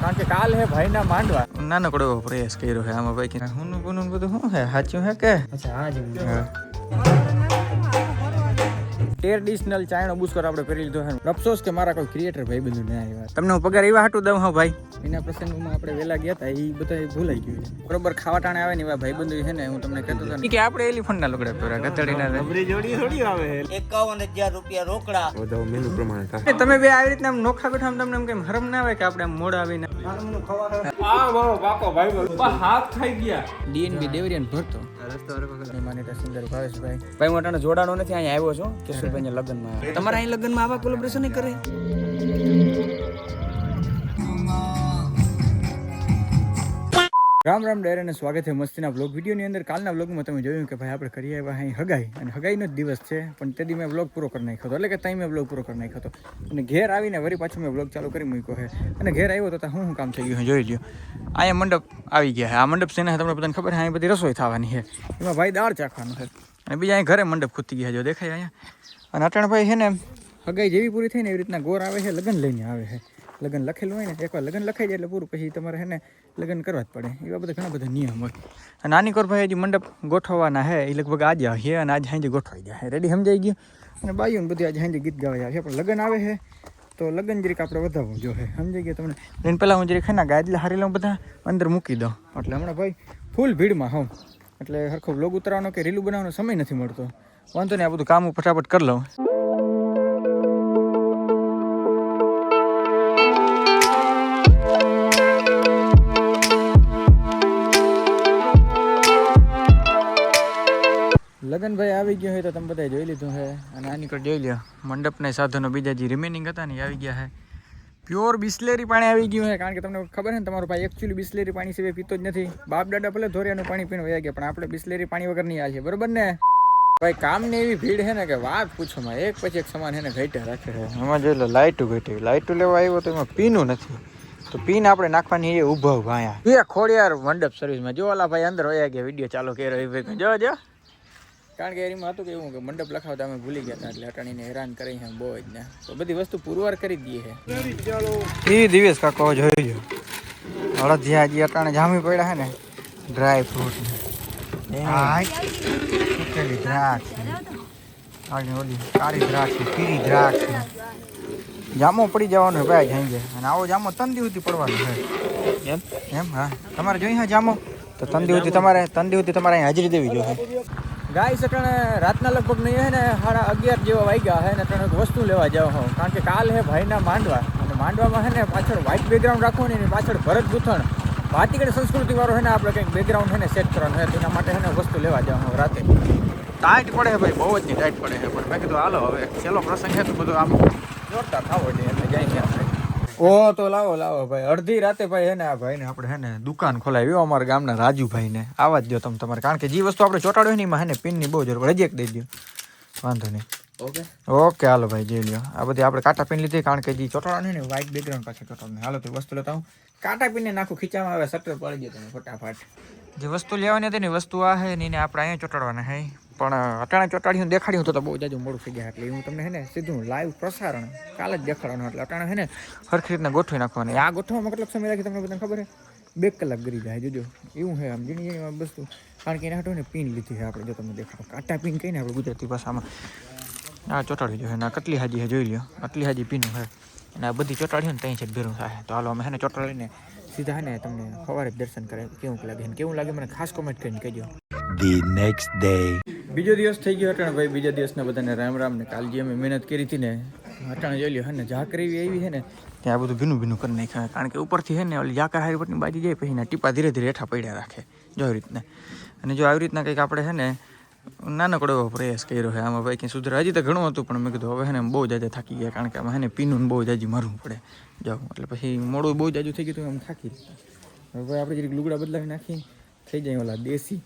કારણ કે કાલ હે ભાઈના માંડવા. નાનકડો એવો પ્રયાસ કર્યો છે આમાં ભાઈ કે બુનું બધું શું હે? સાચું હે કે? અચ્છા હા હા. ટ્રેડિશનલ ચાઇનો બુસ્કર આપણે કરી લીધો છે. અફસોસ કે મારા કોઈ ક્રિએટર ભાઈ બંધુ ના આવ્યા. તમને હું પગાર એવા હાટું દઉં હા ભાઈ? એના પ્રસંગમાં આપણે વેલા ગયા હતા એ બધા ભૂલાઈ ગયું છે. બરોબર ખાવા ટાણે આવે ને એવા ભાઈ બંધુ છે ને હું તમને કહેતો હતો કે આપણે એલિફન્ટ ના લુગડા. પહેર્યા જોડી રે. એકાવન હજાર રૂપિયા રોકડા. એ તમે બે આવી રીતના આમ નોખા બેઠા તમને એમ કેમ હરમ ના આવે કે આપણે મોડા આવીને? ડીએનબી દેવરિયાન ભરતો. માનીતા સિંગર ભાવેશભાઈ. ભાઈ હું અટાણે જોડાણો નથી અહીંયા આવ્યો છું. કિશોરભાઈ લગ્નમાં આવ્યો. તમારા અહીં લગ્નમાં આવા કોલેબ્રેશન નહીં કરે? રામ રામ ડાયર અને સ્વાગત છે મસ્તીના બ્લોગ વિડીયોની અંદર કાલના બ્લોગમાં તમે જોયું કે ભાઈ આપણે કરીએ એવા અહીં હગાઈ. અને હગાઈનો જ દિવસ છે પણ તે દી મેં બ્લોગ પૂરો કરી નાખ્યો હતો. એટલે કે ત્યાં મેં બ્લોગ પૂરો કરી નાખ્યો હતો. અને ઘેર આવીને વળી પાછું મેં બ્લોગ ચાલુ કરી મૂક્યો છે. અને ઘેર આવ્યો તો ત્યાં હું શું કામ થઈ ગયું છે જોઈ લ્યો. અહીંયા મંડપ આવી ગયા છે. આ મંડપ છે ને તમને બધાને ખબર છે અહીં બધી રસોઈ થવાની છે. એમાં ભાઈ દાળ ચાખવાનું છે. અને બીજા અહીં ઘરે મંડપ ખૂતી ગયા જો દેખાય અહીંયા. અને અટણભાઈ છે ને હગાઈ જેવી પૂરી થઈને એવી રીતના ગોર આવે છે લગ્ન લઈને આવે છે. લગ્ન લખેલું હોય ને એકવાર લગ્ન લખાઈ જાય એટલે પૂરું પછી તમારે છે ને લગ્ન કરવા જ પડે. એવા બધા ઘણા બધા નિયમ હોય. અને નાની કોરભાઈ હજી મંડપ ગોઠવવાના છે એ લગભગ આજે છે અને આજે સાંજે ગોઠવાઈ જાય રેડી સમજાઈ ગયું? અને બાયું ને બધી આજે સાંજે ગીત ગાવા આવે છે. પણ લગ્ન આવે છે તો લગ્ન જરીક આપણે વધારવું જો છે સમજાઈ ગયા તમને? એને પહેલાં હું જરીક ખાના ને ગાદલા હારી લઉં બધા અંદર મૂકી દઉં. એટલે હમણાં ભાઈ ફૂલ ભીડમાં હોઉં. એટલે સરખો બ્લોગ ઉતારવાનો કે રીલું બનાવવાનો સમય નથી મળતો. વાંધો નહીં, આ બધું કામ ફટાફટ કરી લઉં. લગનભાઈ આવી ગયો હોય તો તમે બધા જોઈ લીધું છે અને આની કર જોઈ લ્યો, મંડપના સાધનો બીજા જે રિમેનિંગ હતા ને આવી ગયા છે પ્યોર બિસ્લેરી પાણી આવી ગયું છે કારણ કે તમને ખબર છે ને, તમારો ભાઈ એકચ્યુઅલી બિસ્લેરી પાણી સિવાય પીતો જ નથી. બાપ દાદા ભલે ધોરિયાનું પાણી પીને વયા ગયા, પણ આપણે બિસ્લેરી પાણી વગર નહીં છે, બરોબર ને? ભાઈ કામની એવી ભીડ છે ને કે વાત પૂછો માં એક પછી એક સમાન એને ને ઘટ્યા રાખે છે. એમાં જોઈ લો લાઇટું ઘટી લાઇટું લેવા આવ્યો તો એમાં પીનું નથી. તો પીન આપણે નાખવાની એ ઊભો ભાયા. એ ખોડિયાર મંડપ સર્વિસમાં જો ઓલા ભાઈ અંદર હોય કે વીડિયો ચાલુ કર્યો એ ભાઈ જો જો. કારણ કે એમાં હતું કે એવું કે મંડપ લખાવતા અમે ભૂલી ગયા હતા એટલે અટાણીને હેરાન કરી છે બહુ જ ને. તો બધી વસ્તુ પુરવાર કરી દઈએ છે. એ દિવસ કાકો જોઈ જો હળદિયા જે અટાણે જામી પડ્યા છે ને. ડ્રાય ફ્રૂટ સુકેલી દ્રાક્ષ. ઓલી કાળી દ્રાક્ષ પીળી દ્રાક્ષ. જામો પડી જવાનો ભાઈ જાય અને આવો જામો તંદી સુધી પડવાનો છે. એમ? એમ? હા. તમારે જોઈ હા જામો? તો તંદી સુધી તમારે તંદી સુધી તમારે અહીં હાજરી દેવી જોઈએ. ગાય સટણે રાતના લગભગ નહીં હે ને સાડા અગિયાર જેવા વાગ્યા હે ને તને એક વસ્તુ લેવા જાવ હું. કારણ કે કાલ હે ભાઈના માંડવા. અને માંડવામાં હે ને પાછળ વ્હાઇટ બેકગ્રાઉન્ડ રાખવું ને એની પાછળ ભરત ગૂંથણ. ભાતીગળ સંસ્કૃતિ વાળો હે ને આપણે કંઈક બેકગ્રાઉન્ડ છે ને સેટ કરવાનું છે તેના માટે છે ને વસ્તુ લેવા જવાનું રાતે. ટાઈટ પડે છે ભાઈ બહુ જ ટાઈટ પડે છે પણ મેં કીધું હાલો હવે છેલ્લો પ્રસંગ છે તો બધું આમ જોરદાર થવો જોઈએ એટલે જાય છે આપણે. ઓ તો લાવો લાવો ભાઈ. અડધી રાતે ભાઈ હે ને આ ભાઈને આપણે હે ને દુકાન ખોલાવી અમારા ગામના રાજુભાઈને. આવા જ દો તમે તમારે. કારણ કે જે વસ્તુ આપણે ચોટાડો ને એમાં હે ને પિનની બહુ જરૂર પડે. દઈ દો વાંધો નહીં. ઓકે ઓકે હાલો ભાઈ જોઈ લ્યો. આ બધી આપણે કાંટા પિન લીધી કારણ કે જે ચોટાડો ને વ્હાઇટ બેકગ્રાઉન્ડ પાછળ ચોટાડો હાલો તો વસ્તુ લેતા હું કાંટા પિનને નાખું, ખીચામાં આવે સટ્ટર પડી ગયો તમે ફટાફટ. જે વસ્તુ લેવાની હતી ને એ વસ્તુ આ હે ને એને આપણે અહીંયા ચોટાડવાના હે પણ અટાણે ચોટાડ્યું દેખાડ્યું તો તો બહુ જાજુ મોડું થઈ ગયા એટલે હું તમને હે ને સીધું લાઈવ પ્રસારણ કાલે જ દેખાડવાનું એટલે અટાણે હે ને સરખી રીતના ગોઠવી નાખવાની. આ ગોઠવવામાં કેટલો સમય લાગે તમને બધાને ખબર છે? બે કલાક ગરી જાય, જોજો. એવું છે આમ ઝીણી ઝીણી વસ્તુ કારણ કે એના હાટું ને પિન લીધી છે આપણે, જો તમને દેખાડો. કાંટા પિન કહીને આપણે ગુજરાતી ભાષામાં. આ ચોટાડી જો ના કટલી હાજી હે જોઈ લ્યો. કટલી હાજી પીનું હે અને આ બધી ચોટાડી ને ત્યાં છે ભેરું થાય. તો હાલો અમે હે ને ચોટાડીને સીધા હે ને તમને સવારે દર્શન કરે કેવું લાગે? કેવું લાગે? મને ખાસ કોમેન્ટ કરીને કહેજો. ધી નેક્સ્ટ ડે બીજો દિવસ થઈ ગયો અટાણ ભાઈ બીજા દિવસના બધાને રામ રામ ને કાલ અમે મહેનત કરી હતી ને અટાણે જોઈ લ્યો હે ને ઝાકર એવી આવી છે ને ત્યાં બધું ભીનું ભીનું કરી નાખ્યા કારણ કે ઉપરથી છે ને ઓલી ઝાકર હારી પટની બાજી જાય પછી એના ટીપા ધીરે ધીરે હેઠા પડ્યા રાખે. જો આવી રીતના. અને જો આવી રીતના કંઈક આપણે છે ને નાનકડો એવો પ્રયાસ કર્યો છે. આમાં ભાઈ કંઈ સુધરે હજી તો ઘણું હતું પણ મેં કીધું હવે એને બહુ જાજા થાકી ગયા કારણ કે આમાં એને પીનું બહુ જાજી મારવું પડે. જાઉં એટલે પછી મોડું બહુ જાજુ થઈ ગયું તો આમ થાકી. હવે આપણે જરીક લુગડા બદલાવી નાખી થઈ જાય ઓલા દેશી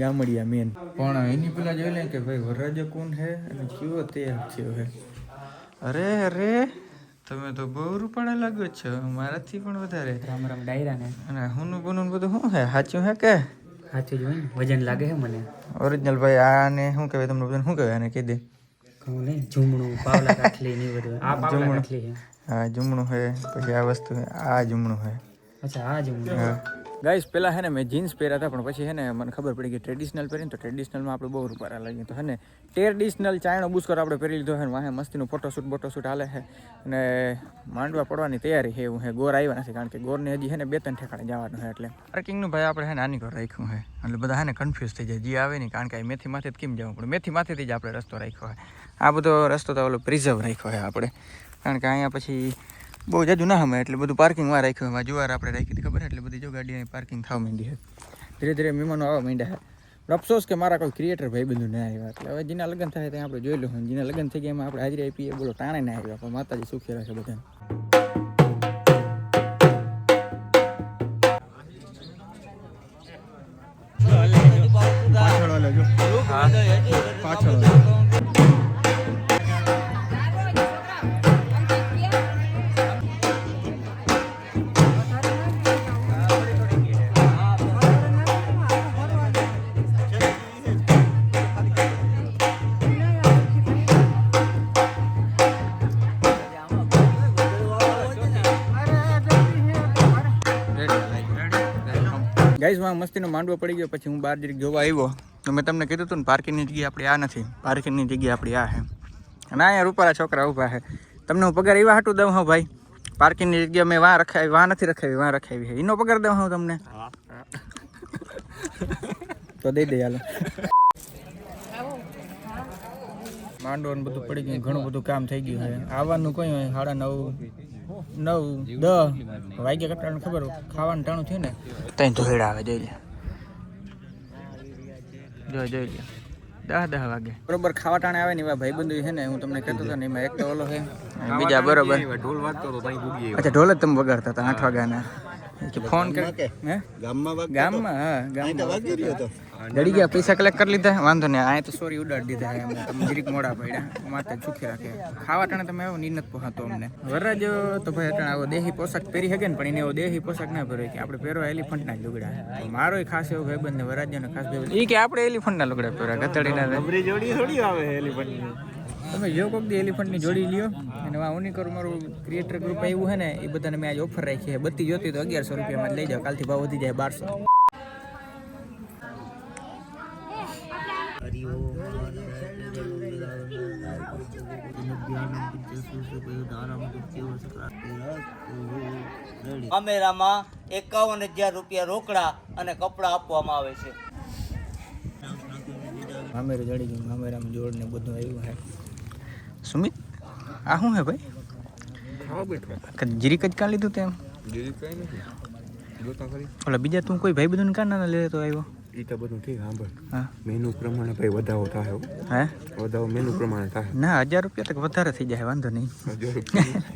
ગામડિયા મેન પણ એની પેલા જોઈ લે કે ભાઈ વરરાજો કોણ હે અને કેવો તૈયાર થયો હે અરે અરે તમે તો બહુ રૂપાળા લાગો છો મારાથી પણ વધારે. રામ રામ ડાયરા ને અને હુનું બુનું બધું શું હે સાચું હે કે? સાચું જોઈ વજન લાગે છે મને. ઓરિજિનલ ભાઈ આને શું કહેવાય તમને બધાને શું કહેવાય આને કહી દે? જુમણું નહીં ઝૂમણું પાવલા કાઠલી ને બધું આ પાવલા કાઠલી છે. આ હે પછી આ વસ્તુ હે આ જુમણું હે અચ્છા આ જેવું ગાઈસ પહેલાં હે ને મેં જીન્સ પહેર્યા હતા, પણ પછી હે ને મને ખબર પડી કે ટ્રેડિશનલ પહેરીને, તો ટ્રેડિશનલમાં આપણે બહુ રૂપારા લાગીએ તો હે ને ટ્રેડિશનલ ચાયણો બુસ્કર આપણે પહેરી લીધો હે ને, વાહે મસ્તીનું ફોટોશૂટ બોટોશૂટ હાલે છે. અને માંડવા પડવાની તૈયારી છે એવું હે ગોર આવ્યા નથી, કારણ કે ગોરને હજી હે ને બે ત્રણ ઠેકાણે જવાનું છે એટલે. પાર્કિંગનું ભાઈ આપણે હે ને આની ઘર રાખ્યું છે. એટલે બધા હે ને કન્ફ્યુઝ થઈ જાય. જે આવે નહીં, કારણ કે આ મેથી માથે જ કેમ જવું પડે? મેથી માથેથી જ આપણે રસ્તો રાખ્યો છે. આ બધો રસ્તો તો ઓલો પ્રિઝર્વ રાખ્યો છે આપણે. કારણ કે અહીંયા પછી બહુ જાજુ ના હમે એટલે બધું પાર્કિંગમાં રાખ્યું એમાં જુવાર આપણે રાખી હતી ખબર એટલે બધી જો ગાડીઓની પાર્કિંગ થવા માંડી છે ધીરે ધીરે મહેમાનો આવવા માંડ્યા છે અફસોસ કે મારા કોઈ ક્રિએટર ભાઈ બંધુ ના આવ્યા. એટલે હવે જેના લગ્ન થાય ત્યાં આપણે જોઈ લઉં. જેના લગ્ન થઈ ગયા એમાં આપણે હાજરી આપીએ બોલો ટાણે ના આવ્યા. પણ માતાજી સુખી રાખે બધાને. ગાઈઝમાં મસ્તીનો માંડવો પડી ગયો, પછી હું બહાર જરીક જોવા આવ્યો. તો મેં તમને કીધું હતું ને પાર્કિંગની જગ્યા આપણી આ નથી. પાર્કિંગની જગ્યા આપણી આ છે. અને અહીંયા રૂપાળા છોકરા ઊભા છે. તમને હું પગાર એવા હાટું દઉં, હા ભાઈ. પાર્કિંગની જગ્યા મેં વાં રખાવી, વાં નથી રખાવી, વાં રખાવી એનો પગાર દઉં હું તમને. તો દઈ દે, હાલો. માંડવો બધું પડી ગયું, ઘણું બધું કામ થઈ ગયું છે. આવવાનું કોઈ સાડા નવ. નવ દસ વાગ્યા કટાળને ખબર ખાવાનું ટાણું થયું ને ત્યાં ધોઈડ આવે જોઈ લે. જોઈ જોઈ લે. દસ દસ વાગે. બરોબર ખાવા ટાણે આવે ને એવા ભાઈબંધો છે ને હું તમને કહેતો હતો ને એમાં એક તો ઓલો છે બીજા બરોબર. ઢોલ વાગતો હતો અચ્છા ઢોલ જ તમે વગાડતા હતા આઠ વાગ્યાના. ફોન હે ગામમાં ગામમાં હા ગામમાં વાગી રહ્યો હતો. દડી ગયા પૈસા કલેક્ટ કરી લીધા? વાંધો નહીં આ તો સોરી ઉડાડી દીધા તમે જરીક મોડા પડ્યા. માથે ચૂકી રાખે. ખાવા ટાણે તમે આવો નિનત પહોંચતો અમને. વરરાજ તો ભાઈ અટાણે આવો દેહી પોશાક પહેરી શકે ને પણ એને એવો દેહી પોશાક ના પહેરે કે આપણે પહેરો એલિફન્ટના ના લુગડા. મારો ખાસ એવો ભાઈ ને વરરાજનો ખાસ એ કે આપણે એલિફન્ટના લુગડા પહેર્યા ગતડીના જોડી થોડી આવે એલિફન્ટની તમે જો કોક દી એલિફન્ટની જોડી લ્યો. અને વા ઉની કરું મારું ક્રિએટર ગ્રુપ આવ્યું છે ને એ બધાને મેં આજ ઓફર રાખી છે. બધી જોતી તો અગિયારસો રૂપિયામાં જ લઈ જાઓ. કાલથી ભાવ વધી જાય બારસો. અમેરામાં એકાવન હજાર રૂપિયા રોકડા અને કપડાં આપવામાં આવે છે. મામેરું જડી ગયું મામેરામાં જોડ ને બધું આવ્યું છે સુમિત આ શું હે ભાઈ? જીરીક જ કાં લીધું તેમ ઓલા બીજા તું કોઈ ભાઈ બધું કાં ના લેતો આવ્યો? એ તો બધું ઠીક સાંભળ. મેનુ પ્રમાણે ભાઈ વધારો થાય હે. વધારો મેનુ પ્રમાણે થાય. ના હજાર રૂપિયા તક વધારે થઈ જાય વાંધો નહીં. હજાર રૂપિયા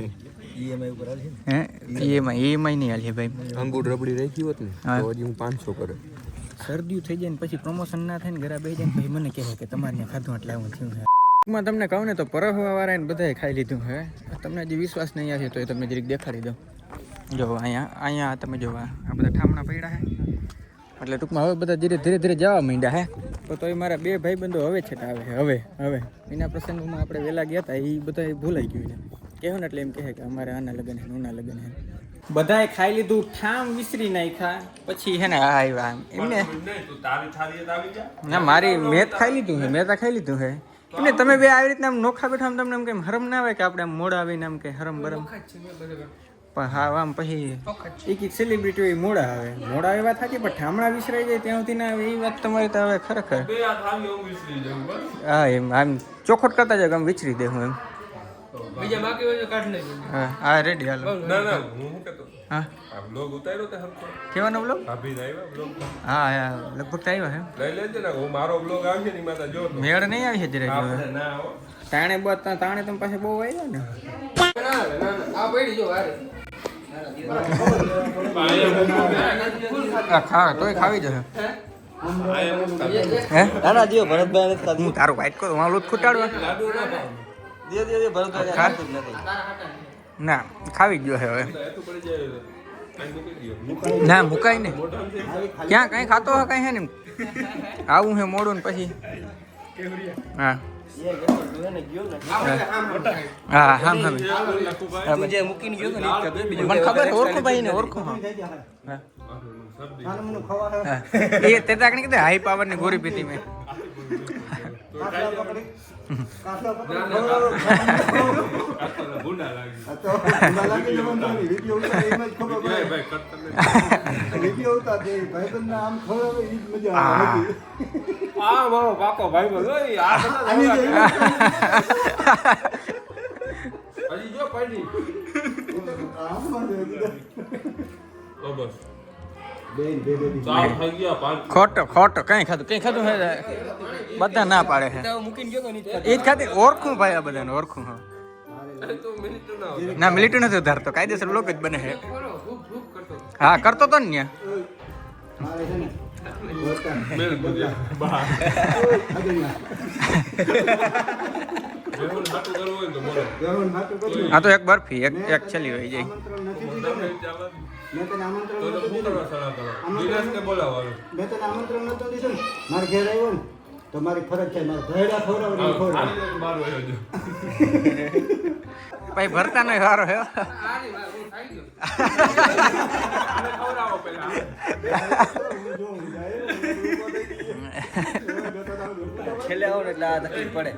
હે? ઈએમઆઈ ઈએમઆઈ નહીં હાલીએ ભાઈ. અંગૂર રબડી રાખી હોત ને તો હજી હું પાંચસો કરે. શરદી થઈ જાય ને પછી પ્રમોશન ના થાય ને ઘરે બેસી જાય ને પછી મને કહે કે તમારે ત્યાં ખાધું એટલે આવું થયું છે. ટૂંકમાં તમને કહું ને તો પરહવા વાળાને બધાએ ખાઈ લીધું હે તમને હજી વિશ્વાસ નહીં આવે તો એ તમને જરીક દેખાડી દઉં. જો અહીંયા અહીંયા તમે જોવા આ આ બધા ઠામણા પડ્યા હે એટલે ટૂંકમાં હવે બધા ધીરે ધીરે ધીરે જવા માંડ્યા હે. તો તોય મારા બે ભાઈબંધો હવે છેટા આવે છે હવે હવે. એના પ્રસંગમાં આપણે વહેલા ગયા હતા એ બધા ભૂલાઈ ગયું છે. કહેવું ને એટલે એમ કહે કે અમારે આના લગ્ન હે ને લગ્ન હે બધાએ ખાઈ લીધું ઠામ વિસરી નાખ્યા. પછી હે ને આ આવ્યા એમને ના? મારી મેં જ ખાઈ લીધું હે મેં તો ખાઈ લીધું હે એમને તમે બે આવી રીતના આમ નોખા બેઠા તમને એમ કેમ હરમ ના આવે કે આપણે આમ મોડા આવીને આમ કે હરમ બરમ? પણ હા આમ પછી એક એક સેલિબ્રિટી હોય મોડા આવે. મોડા એવા વાત પણ ઠામણા વિસરાઈ જાય ત્યાં સુધી ના આવે. એ વાત તમારી તો હવે ખરેખર. હા એમ આમ ચોખટ કરતા જાય આમ વિચરી દે હું એમ. બીજા બાકી હોય તો કાઢ લેજો. હા હા રેડી હાલો. ના ના હું કહેતો હા. આ બ્લોગ ઉતાર્યો તે હરકો કેવાનો બ્લોગ ભાભી આવ્યા બ્લોગ હા હા લગભગ તો આવ્યો હે લઈ લેજે ને હું મારો બ્લોગ આવશે ને માતા જો મેળ નહીં આવી છે જરા આપણે ના આવો તાણે બસ તાણે તમે પાસે બહુ આવ્યો ને આ પડી જો વારે. ખા તોય ખાવી જશે. હે? ના દિયો ભરતભાઈ હું તારું વાઈટ કરું મારું લોટ ખૂટાડવા? ભરતભાઈ ના ખાવી ગયો હવે. ના મુકાય ને ક્યાં કઈ ખાતો હોય કઈ હે ને આવું હે મોડું ને પછી. હા. હા હા હા મૂકીને ગયો ખબર વધારે ભાઈ ને ઓળખું. એ તે તાકને કીધે હાઈ પાવરની ગોરી પીતી મેં ગુંડા લાગી. ભાઈ ભાઈ કટ આ મારો પાકો ભાઈ બંધ આ બધા હજી જો પડી. તો બસ. ખોટો ખોટો કઈ ખાધું કઈ ખાધું હે? બધા ના પાડે છે એ જ ખાતી ઓળખું ભાઈ આ બધાને ઓળખું હા. ના હોય ના મિલિટરી નથી ધારતો કાયદેસર લોક જ બને છે. હા કરતો તો ને ને તો બોલો આ તો એક બરફી એક એક છેલ્લી હોય જાય. તમે ચાલો તો તો શું કરવા સલાહ કરો દિનેશને બોલાવવાનું મેં તને આમંત્રણ નતો દીધું ને? મારે ઘેર આવ્યો ને તો મારી ફરજ છે મારે ભેડા ખવડાવવાની ખવડાવ ભાઈ ભરતા નો સારો હે. આને ખવડાવો પેલા છેલ્લે આવો ને એટલે આ તકલીફ પડે.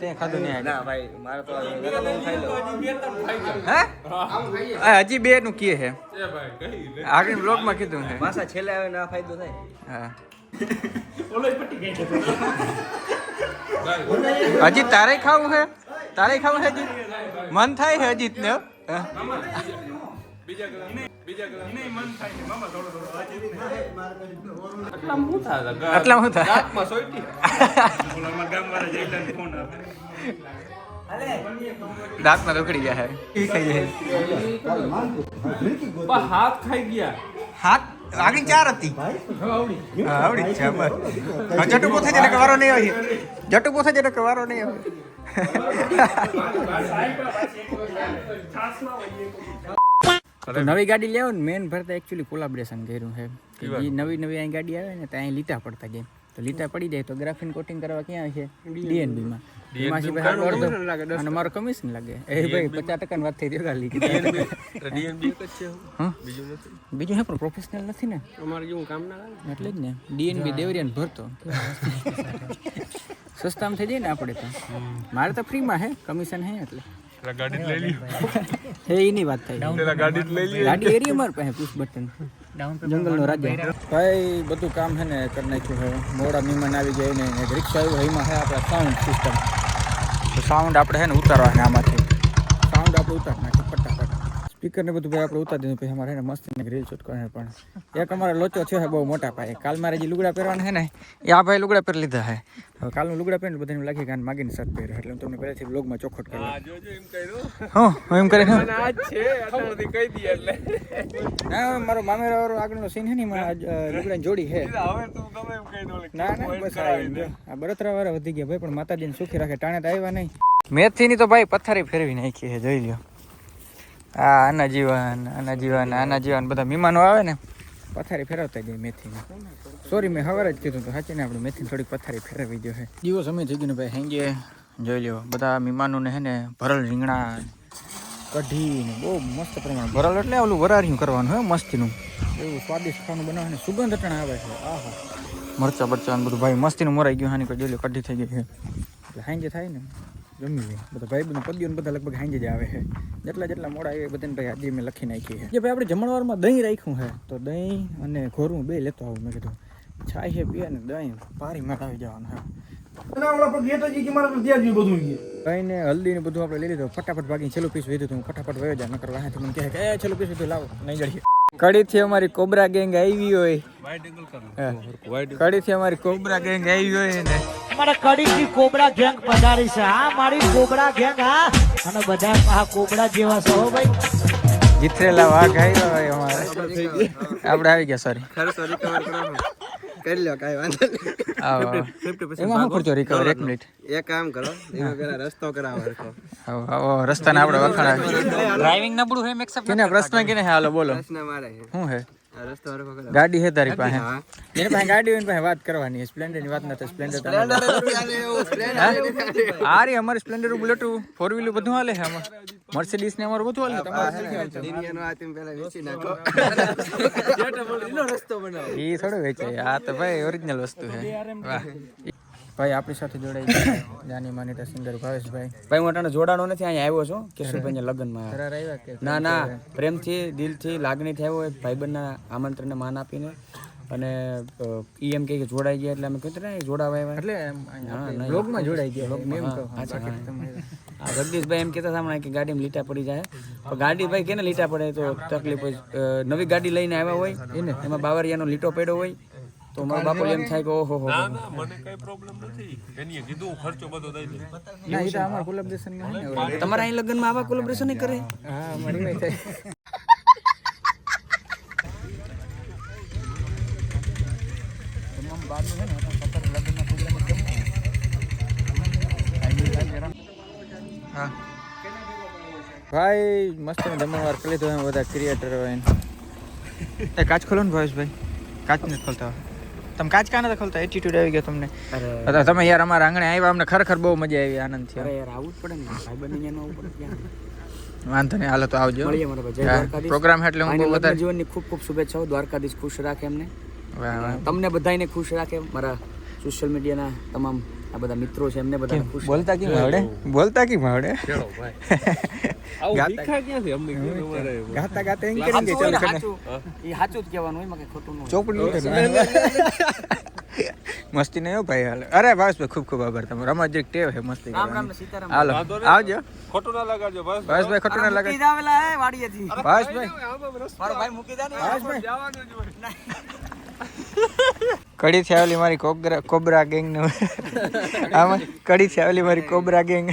તે ખાધું નહીં ના ભાઈ મારે તો ખાઈ હે? આ હજી બે નું કીએ હે. એ ભાઈ કઈ રે આગળ બ્લોગમાં કીધું હે. માસા છેલ્લે આવે ના ફાયદો થાય. હા. હજી તારે ખાવું હે? તારે ખબર હજી? મન થાય હે અજીત ને આટલા હું થાય? દાંતમાં સોયટી રોકડી ગયા હે ખાઈ જાય હાથ ખાઈ ગયા. હાથ? આગળ ચાર હતી. આવડી છે બસ. જટુ પોથે જઈને કવારો નહીં હોય જટુ પોથે જઈને કવારો નહીં હોય તો નવી ગાડી લેવો ને મેન ભરતા એકચ્યુઅલી કોલાબરેશન કર્યું છે. કે જે નવી નવી અહીં ગાડી આવે ને ત્યાં લીટા પડતા જાય તો લીટા પડી જાય તો ગ્રાફિન કોટિંગ કરવા ક્યાં છે? ડીએનબી માં. અને મારો કમિશન લાગે. એ ભાઈ પચાસ ટકા વાત થઈ ગઈ ડીએનબી એક જ છે? હા? બીજું હે પણ પ્રોફેશનલ નથી ને. અમારે જેવું કામ ના એટલે જ ને. ડીએનબી દેવરિયાને ભરતો. સસ્તામાં થઈ જાય ને આપણે તો. મારે તો ફ્રીમાં હે કમિશન હે એટલે. ગાડી લઈ લ્યો. હે એની વાત થાય. પેલા ગાડી લઈ લ્યો. ગાડી એરી અમાર પાસે પુશ બટન જંગલનો રાજા. ભાઈ બધું કામ છે ને કરી નાખ્યું હે મોડા મહેમાન આવી જાય ને એક રિક્ષા આવ્યું એમાં હે આપણા સાઉન્ડ સિસ્ટમ તો સાઉન્ડ આપણે હે ને ઉતારવા ને આમાંથી. સાઉન્ડ આપણે ઉતાર નાખીએ. ફટાફટ સ્પીકર ને બધું ભાઈ આપણે ઉતારી દીધું. પછી અમારે છે ને ગ્રીલ રીલ શૂટ પણ. એક અમારો લોચો છે બહુ મોટા પાયે. કાલ મારે જે લુગડા પહેરવાના છે ને એ આ ભાઈ લુગડા પહેરી લીધા છે. હવે કાલનું લુગડા પહેરીને બધાને લાગી ગયા માગીને સત પહેર્યો એટલે હું તમને પહેલેથી બ્લોગમાં ચોખટ કરી હા એમ એટલે. ના મારો મામેરા વાળો આગળનો સીન છે ને મારા લુગડાની જોડી છે. ના ના બસ આ. બળતરા વાળા વધી ગયા ભાઈ પણ માતાજીને સુખી રાખે. ટાણે તો આવ્યા નહીં. મેથીની તો ભાઈ પથારી ફેરવી નાખી છે જોઈ લ્યો. આ આના જીવન આના જીવન આના જીવન બધા મહેમાનો આવે ને. પથારી ફેરવતા જાય મેથીની. સોરી મેં સવારે જ કીધું તો સાચીને આપણે મેથી થોડીક પથારી ફેરવી જોઈએ દિવસ સમય થઈ ગયો ને ભાઈ હેંગે જોઈ લ્યો બધા મહેમાનોને હે ને ભરલ રીંગણા કઢી ને બહુ મસ્ત પ્રમાણ ભરલ એટલે ઓલું વરારિયું કરવાનું હે મસ્તીનું. એવું સ્વાદિષ્ટ ખાવાનું બનાવે ને સુગંધ અટણ આવે છે. આહા. મરચા બરચા બધું ભાઈ મસ્તીનું મોરાઈ ગયું હાની કોઈ જોઈ લો કઢી થઈ ગઈ છે. એટલે હાંજે થાય ને. જમી બધા ભાઈ બધું પદ્યો બધા લગભગ હાંજે જ આવે છે. જેટલા જેટલા મોડા આવે એ બધાને ભાઈ આજે મેં લખી નાખી છે. જે ભાઈ આપણે જમણવારમાં દહીં રાખ્યું છે તો દહીં અને ઘોરું બે લેતો આવું મેં કીધું. છાય છે પીએ ને દહીં પારી જવાનું હા ને હલ્દી ને બધું આપણે લઈ લીધું. ફટાફટ ભાગી છેલ્લું પીસ લીધું હું ફટાફટ વયો જાય નકર વાહેથી મને કહે કે એ છેલ્લું પીસ લીધું લાવો નહીં જડીએ કડીથી અમારી કોબરા ગેંગ આવી હોય. કડીથી અમારી કોબરા ગેંગ આવી હોય ને અમારા કડીની કોબરા ગેંગ પધારી છે. હા મારી કોબરા ગેંગ હા. અને બધા આ કોબરા જેવા છો ભાઈ. જીતરેલા વાઘ આવ્યો ભાઈ અમારે. આપણે આવી ગયા સોરી કરી લો કાઈ વાંધો નહીં. આવો. એમાં શું કરજો રિકવર એક મિનિટ એક કામ કરો એમાં પેલા રસ્તો કરાવો હરખો. આવો આવો રસ્તાને આપણે વખાણા ડ્રાઇવિંગ નબળું હે મેક્સઅપ કેને પ્રશ્ન કેને હાલો બોલો. પ્રશ્ન મારે શું હે ગાડી હે તારી પાસે? એની પાસે ગાડી હોય ને પાસે વાત કરવાની. સ્પ્લેન્ડરની વાત ના થાય સ્પ્લેન્ડર આ રે અમારે સ્પ્લેન્ડર બુલેટ ફોર વ્હીલર બધું હાલે છે આમાં. મર્સિડીઝ ને અમારું બધું હાલે તમારે એ થોડો વેચાય. આ તો ભાઈ ઓરિજિનલ વસ્તુ છે. વાહ. ભાઈ આપણી સાથે જોડાઈ જાની માનીતા સિંગર ભાવેશભાઈ. ભાઈ હું અટાણે જોડાણો નથી અહીંયા આવ્યો છું કેશુભાઈના લગ્નમાં. ના ના પ્રેમથી દિલથી લાગણીથી આવ્યો હોય ભાઈબંધના આમંત્રણને માન આપીને. અને ઈ એમ કે જોડાઈ ગયા એટલે અમે કીધું ને જોડાવા આવ્યા. એટલે બ્લોગમાં જોડાઈ ગયા જગદીશભાઈ એમ કહેતા હતા કે ગાડીમાં લીટા પડી જાય. પણ ગાડી ભાઈ કેને લીટા પડે તો તકલીફ હોય. નવી ગાડી લઈને આવ્યા હોય એને? એમાં બાવરિયાનો લીટો પડ્યો હોય. તો મારા બાપુ એમ થાય કે ઓહો હો હો. ના એ તો અમારા કોલેબ્રેશનમાં હે ને ઓલા. તમારા અહીં લગ્નમાં આવા કોલેબ્રેશન કરે? હા અમારી વાય થાય. તમામ બહારનું છે ને આપણે સતત લગ્નના પ્રોગ્રામ હા. ભાઈ મસ્ત જમણવાર કરી લીધો બધા ક્રિએટર હોય એ કાચ ખોલો ને ભાવેશભાઈ. કાચ નથી ખોલતા. તમે કાચ કાં નથી ખોલતા? એટીટ્યુડ આવી ગયો તમને. તમે યાર અમારા આંગણે આવ્યા અમને ખરેખર બહુ મજા આવી આનંદ થયો. યાર આવું જ પડે ને. ભાઈ બની આવવું પડે વાંધો નહીં હાલો તો આવજો. પ્રોગ્રામ એટલે હું બહુ વધારે જીવનની ખૂબ ખૂબ શુભેચ્છાઓ. દ્વારકાધીશ ખુશ રાખે એમને. તમને બધાને ખુશ રાખે. મારા સોશિયલ મીડિયાના તમામ આ બધા મિત્રો છે એમને બધાને ખુશ બોલતા કેમ આવડે? બોલતા કેમ આવડે? ગાતા ગાતા એમ. કરીને કે ચાલ કને એ સાચું જ કહેવાનું હોયમાં કઈ ખોટું ન હોય. ચોપડી મસ્તી નહીં હો ભાઈ હાલ. અરે ભાવેશભાઈ ખૂબ ખૂબ આભાર તમારો. રમત જે ટેવ છે મસ્તી રામ રામ કરવાની. ને સીતારામ. હાલો આવજો. ખોટું ના લગાડજો બસ ભાવેશભાઈ ખોટું ના લાગે મૂકી જાવેલા હે વાડીએથી. ભાવેશભાઈ મારો ભાઈ મૂકી જા ને. કડીથી આવેલી મારી કોબરા કોબરા ગેંગનું. આમાં કડી આવેલી મારી કોબરા ગેંગ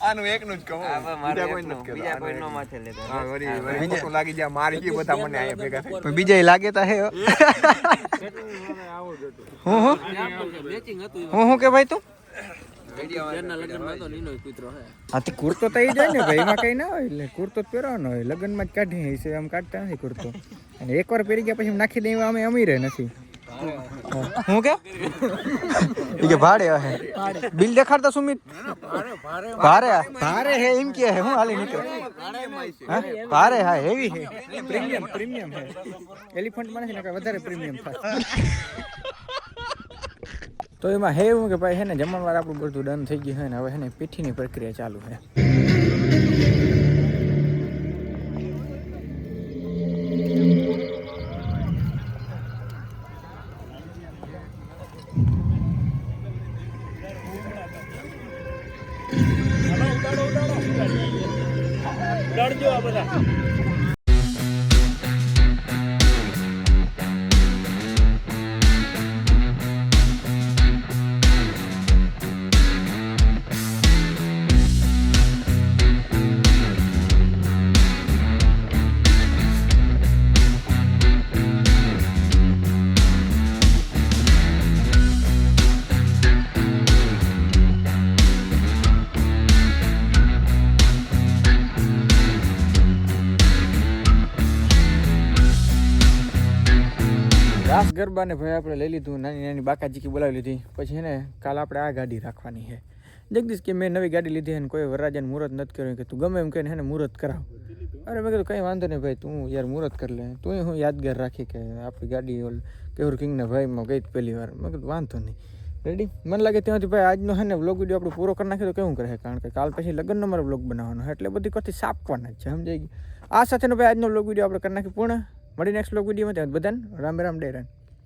આનું એકનું જ કહું. બીજા કોઈ બીજા કોઈ નો માથે લેતા. હા વળી વળી લાગી જાય મારી ગઈ બધા મને અહીંયા ભેગા થાય. પણ બીજા લાગે તા હે હું. હું હું હું કે ભાઈ તું? હા. તે કુર્તો થઈ જાય ને ભાઈ એમાં કઈ ના હોય એટલે કુર્તો જ પહેરવાનો હોય. લગ્નમાં જ કાઢી છે આમ કાઢતા નથી કુર્તો. અને એકવાર પહેરી ગયા પછી નાખી દઈએ અમે અમીરે નથી. હું. કે? કે ભાડે હે. બિલ દેખાડતા સુમિત? ભારે આ. ભારે હે એમ કે હે હું હાલી નીકળ? ભારે હા? હેવી હે. પ્રીમિયમ પ્રીમિયમ હે. એલિફન્ટમાં વધારે પ્રીમિયમ થાય. તો એમાં હે એવું કે ભાઈ હે ને, જમણવાર આપણું બધું ડન થઈ ગયું હોય ને, હવે હે ને પીઠીની પ્રક્રિયા ચાલુ છે. રાસ ગરબાને ભાઈ આપણે લઈ લીધું, નાની નાની બાકાજીકી બોલાવી લીધી. પછી ને કાલ આપણે આ ગાડી રાખવાની છે. જગદીશ કે મેં નવી ગાડી લીધી અને કોઈ વરરાજાને મુહૂર્ત નથી કર્યું કે તું ગમે એમ કહીને એને મુહૂર્ત કરાવ. અરે મેં કીધું કંઈ વાંધો નહીં ભાઈ, તું યાર મુહૂર્ત કરી લે. તું હું યાદગાર રાખી કે આપણી ગાડી ઓલ કેવર કિંગના ભાઈમાં ગઈ પહેલી વાર. મેં કીધું વાંધો નહીં. રેડી મને લાગે ત્યાંથી ભાઈ આજનો હે ને વ્લોગ વીડિયો આપણે પૂરો કરી નાખ્યો તો કેવું કરે કારણ કે કાલ પછી લગ્નનો મારો વ્લોગ બનાવવાનો એટલે બધી કથી સાપવાના જ છે, સમજાઈ ગયું? આ સાથેનો ભાઈ આજનો વ્લોગ વીડિયો આપણે કરી નાખી પૂર્ણ. મળી નેક્સ્ટ વ્લોગ વિડીયોમાં ત્યાં બધાને રામ રામ ડેરાન